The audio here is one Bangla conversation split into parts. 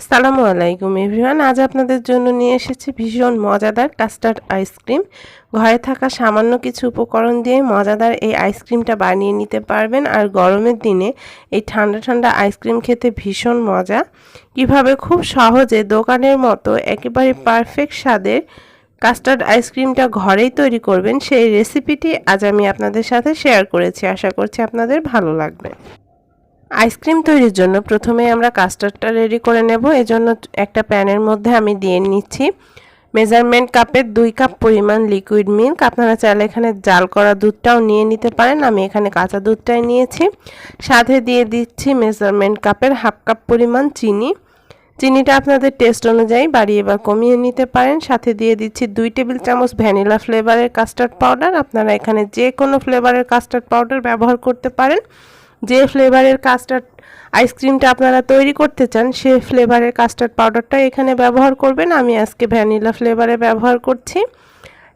আসসালামু আলাইকুম এভরিওয়ান, আজ আপনাদের জন্য নিয়ে এসেছি ভীষণ মজাদার কাস্টার্ড আইসক্রিম। ঘরে থাকা সামান্য কিছু উপকরণ দিয়ে মজাদার এই আইসক্রিমটা বানিয়ে নিতে পারবেন। আর গরমের দিনে এই ঠান্ডা ঠান্ডা আইসক্রিম খেতে ভীষণ মজা। কীভাবে খুব সহজে দোকানের মতো একেবারে পারফেক্ট স্বাদের কাস্টার্ড আইসক্রিমটা ঘরেই তৈরি করবেন, সেই রেসিপিটি আজ আমি আপনাদের সাথে শেয়ার করেছি। আশা করছি আপনাদের ভালো লাগবে। আইসক্রিম তৈরির জন্য প্রথমে আমরা কাস্টার্ডটা রেডি করে নেব। এজন্য একটা প্যানের মধ্যে আমি দিয়ে নিচ্ছি মেজারমেন্ট কাপের দুই কাপ পরিমাণ লিকুইড মিল্ক আপনারা চাইলে এখানে জাল করা দুধটাও নিয়ে নিতে পারেন। আমি এখানে কাঁচা দুধটাই নিয়েছি। সাথে দিয়ে দিচ্ছি মেজারমেন্ট কাপের হাফ কাপ পরিমাণ চিনি। চিনিটা আপনাদের টেস্ট অনুযায়ী বাড়িয়ে বা কমিয়ে নিতে পারেন। সাথে দিয়ে দিচ্ছি দুই টেবিল চামচ ভ্যানিলা ফ্লেভারের কাস্টার্ড পাউডার আপনারা এখানে যে কোনো ফ্লেভারের কাস্টার্ড পাউডার ব্যবহার করতে পারেন। যে ফ্লেভারের কাস্টার্ড আইসক্রিমটা আপনারা তৈরি করতে চান, সে ফ্লেভারের কাস্টার্ড পাউডারটা এখানে ব্যবহার করবেন। আমি আজকে ভ্যানিলা ফ্লেভারে ব্যবহার করছি।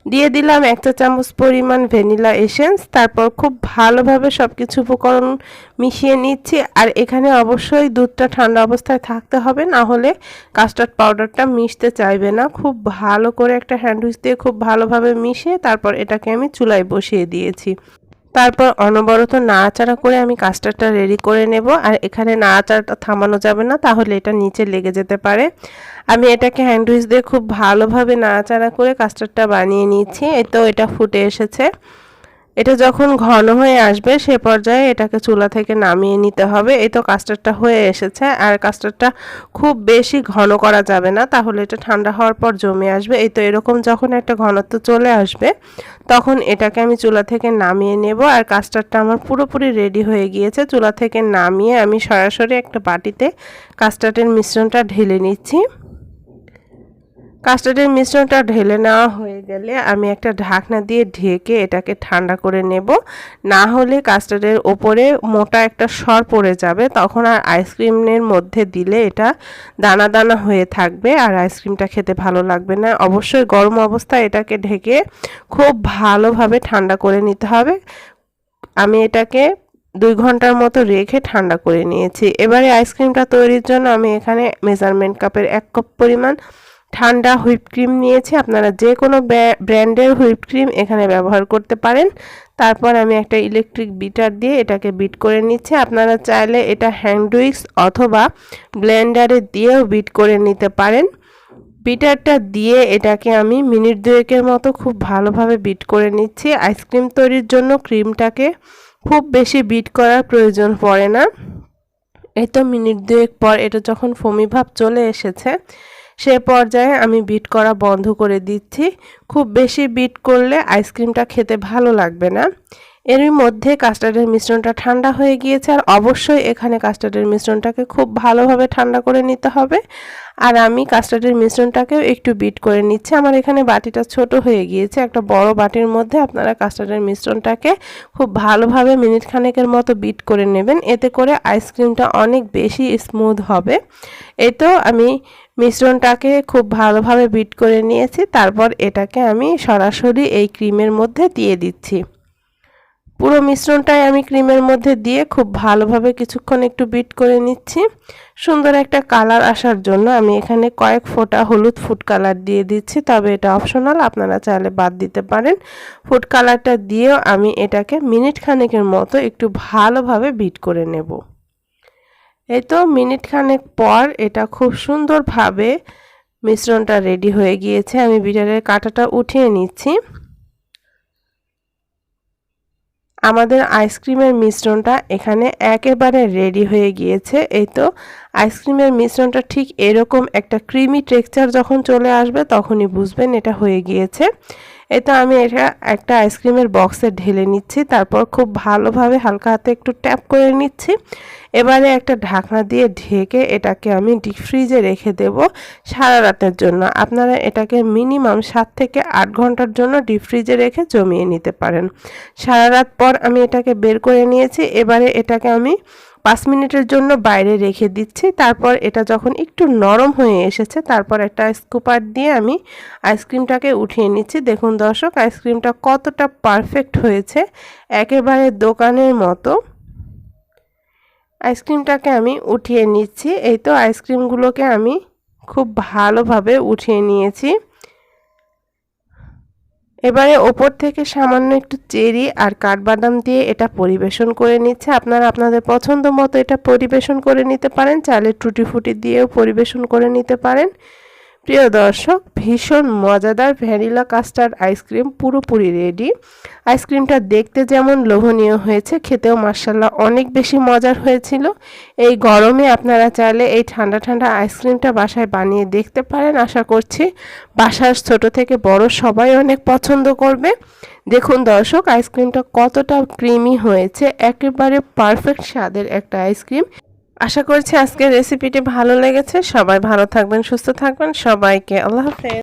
দিয়ে দিলাম একটা চামচ পরিমাণ ভ্যানিলা এসেন্স তারপর খুব ভালোভাবে সব কিছু উপকরণ মিশিয়ে নিচ্ছি। আর এখানে অবশ্যই দুধটা ঠান্ডা অবস্থায় থাকতে হবে, না হলে কাস্টার্ড পাউডারটা মিশতে চাইবে না। খুব ভালো করে একটা হ্যান্ডউইচ দিয়ে খুব ভালোভাবে মিশিয়ে তারপর এটাকে আমি চুলায় বসিয়ে দিয়েছি। তারপর অনবরত নাড়াচাড়া করে আমি কাস্টারটা রেডি করে নেব। আর এখানে নাড়াচাড়াটা থামানো যাবে না, তাহলে এটা নিচে লেগে যেতে পারে। আমি এটাকে হ্যান্ডউইচ দিয়ে খুব ভালোভাবে নাড়াচাড়া করে কাস্টারটা বানিয়ে নিয়েছি এই তো এটা ফুটে এসেছে। এটা যখন ঘন হয়ে আসবে, সে পর্যায়ে এটাকে চুলা থেকে নামিয়ে নিতে হবে। এই তো কাস্টারটা হয়ে এসেছে। আর কাস্টারটা খুব বেশি ঘন করা যাবে না, তাহলে এটা ঠান্ডা হওয়ার পর জমে আসবে। এই তো এরকম যখন একটা ঘনত্ব চলে আসবে, তখন এটাকে আমি চুলা থেকে নামিয়ে নেব। আর কাস্টারটা আমার পুরোপুরি রেডি হয়ে গিয়েছে। চুলা থেকে নামিয়ে আমি সরাসরি একটা বাটিতে কাস্টার্ডের মিশ্রণটা ঢেলে নিচ্ছি। কাস্টার্ডের মিশ্রণটা ঢেলে নেওয়া হয়ে গেলে আমি একটা ঢাকনা দিয়ে ঢেকে এটাকে ঠান্ডা করে নেব। না হলে কাস্টার্ডের ওপরে মোটা একটা সর পড়ে যাবে, তখন আর আইসক্রিমের মধ্যে দিলে এটা দানা দানা হয়ে থাকবে আর আইসক্রিমটা খেতে ভালো লাগবে না। অবশ্যই গরম অবস্থায় এটাকে ঢেকে খুব ভালোভাবে ঠান্ডা করে নিতে হবে। আমি এটাকে দুই ঘণ্টার মতো রেখে ঠান্ডা করে নিয়েছি। এবারে আইসক্রিমটা তৈরির জন্য আমি এখানে মেজারমেন্ট কাপের এক কাপ পরিমাণ ঠান্ডা হুইপ ক্রিম নিয়েছি। আপনারা যে কোনো ব্র্যান্ডের হুইপ ক্রিম এখানে ব্যবহার করতে পারেন। তারপর আমি একটা ইলেকট্রিক বিটার দিয়ে এটাকে বিট করে নিচ্ছি। আপনারা চাইলে এটা হ্যান্ডউইক্স অথবা ব্লেন্ডারে দিয়েও বিট করে নিতে পারেন। বিটারটা দিয়ে এটাকে আমি মিনিট দুয়েকের মতো খুব ভালোভাবে বিট করে নিচ্ছি। আইসক্রিম তৈরির জন্য ক্রিমটাকে খুব বেশি বিট করার প্রয়োজন পড়ে না। এই তো মিনিট দুয়েক পর এটা যখন ফমি ভাব চলে এসেছে সে পর্যায়ে আমি বিট করা বন্ধ করে দিচ্ছি। খুব বেশি বিট করলে আইসক্রিমটা খেতে ভালো লাগবে না। এরই মধ্যে কাস্টার্ডের মিশ্রণটা ঠান্ডা হয়ে গিয়েছে আর অবশ্যই এখানে কাস্টার্ডের মিশ্রণটাকে খুব ভালোভাবে ঠান্ডা করে নিতে হবে। আর আমি কাস্টার্ডের মিশ্রণটাকেও একটু বিট করে নিচ্ছি। আমার এখানে বাটিটা ছোট হয়ে গিয়েছে। একটা বড় বাটির মধ্যে আপনারা কাস্টার্ডের মিশ্রণটাকে খুব ভালোভাবে মিনিট খানেকের মতো বিট করে নেবেন। এতে করে আইসক্রিমটা অনেক বেশি স্মুথ হবে। এই তো আমি মিশ্রণটাকে খুব ভালোভাবে বিট করে নিয়েছি, তারপর এটাকে আমি সরাসরি এই ক্রিমের মধ্যে দিয়ে দিচ্ছি। পুরো মিশ্রণটাই আমি ক্রিমের মধ্যে দিয়ে খুব ভালোভাবে কিছুক্ষণ একটু বিট করে নিচ্ছি। সুন্দর একটা কালার আসার জন্য আমি এখানে কয়েক ফোঁটা হলুদ ফুড কালার দিয়ে দিচ্ছি, তবে এটা অপশনাল, আপনারা চাইলে বাদ দিতে পারেন। ফুড কালারটা দিয়েও আমি এটাকে মিনিট খানেকের মতো একটু ভালোভাবে বিট করে নেব। এই তো মিনিট খানেক পর এটা খুব সুন্দরভাবে মিশ্রণটা রেডি হয়ে গিয়েছে। আমি বিটারের কাঁটাটা উঠিয়ে নিচ্ছি। আমাদের আইসক্রিমের মিশ্রণটা এখানে একেবারে রেডি হয়ে গিয়েছে। এই তো আইসক্রিমের মিশ্রণটা ঠিক এরকম একটা ক্রিমি টেক্সচার যখন চলে আসবে, তখনই বুঝবেন এটা হয়ে গিয়েছে। এতো আমি এটা একটা আইসক্রিমের বক্সে ঢেলে নিচ্ছি, তারপর খুব ভালোভাবে হালকা হাতে একটু ট্যাপ করে নিচ্ছি। এবারে একটা ঢাকনা দিয়ে ঢেকে এটাকে আমি ডিপ ফ্রিজে রেখে দেব সারা রাতের জন্য। আপনারা এটাকে মিনিমাম সাত থেকে আট ঘণ্টার জন্য ডিপ ফ্রিজে রেখে জমিয়ে নিতে পারেন। সারা রাত পর আমি এটাকে বের করে নিয়েছি, এবারে এটাকে আমি পাঁচ মিনিটের জন্য বাইরে রেখে দিচ্ছি। তারপর এটা যখন একটু নরম হয়ে এসেছে, তারপর একটা স্কুপার দিয়ে আমি আইসক্রিমটাকে উঠিয়ে নিচ্ছি। দেখুন দর্শক আইসক্রিমটা কতটা পারফেক্ট হয়েছে। একেবারে দোকানের মতো আইসক্রিমটাকে আমি উঠিয়ে নিচ্ছি। এই তো আইসক্রিমগুলোকে আমি খুব ভালোভাবে উঠিয়ে নিয়েছি। এবারে ওপর থেকে সামান্য একটু চেরি আর কাঠবাদাম দিয়ে এটা পরিবেশন করে নিচ্ছে। আপনারা আপনাদের পছন্দ মতো এটা পরিবেশন করে নিতে পারেন চালের টুটি ফুটি দিয়েও পরিবেশন করে নিতে পারেন। প্রিয় দর্শক, ভীষণ মজাদার ভ্যানিলা কাস্টার্ড আইসক্রিম পুরোপুরি রেডি। আইসক্রিমটা দেখতে যেমন লোভনীয় হয়েছে, খেতেও মার্শাল্লাহ অনেক বেশি মজার হয়েছিল। এই গরমে আপনারা চাইলে এই ঠান্ডা ঠান্ডা আইসক্রিমটা বাসায় বানিয়ে দেখতে পারেন। আশা করছি বাসার ছোট থেকে বড় সবাই অনেক পছন্দ করবে। দেখুন দর্শক, আইসক্রিমটা কতটা ক্রিমি হয়েছে, একেবারে পারফেক্ট স্বাদের একটা আইসক্রিম। আশা করছি আজকের রেসিপিটি ভালো লেগেছে। সবাই ভালো থাকবেন সুস্থ থাকবেন। সবাইকে আল্লাহ হাফেজ।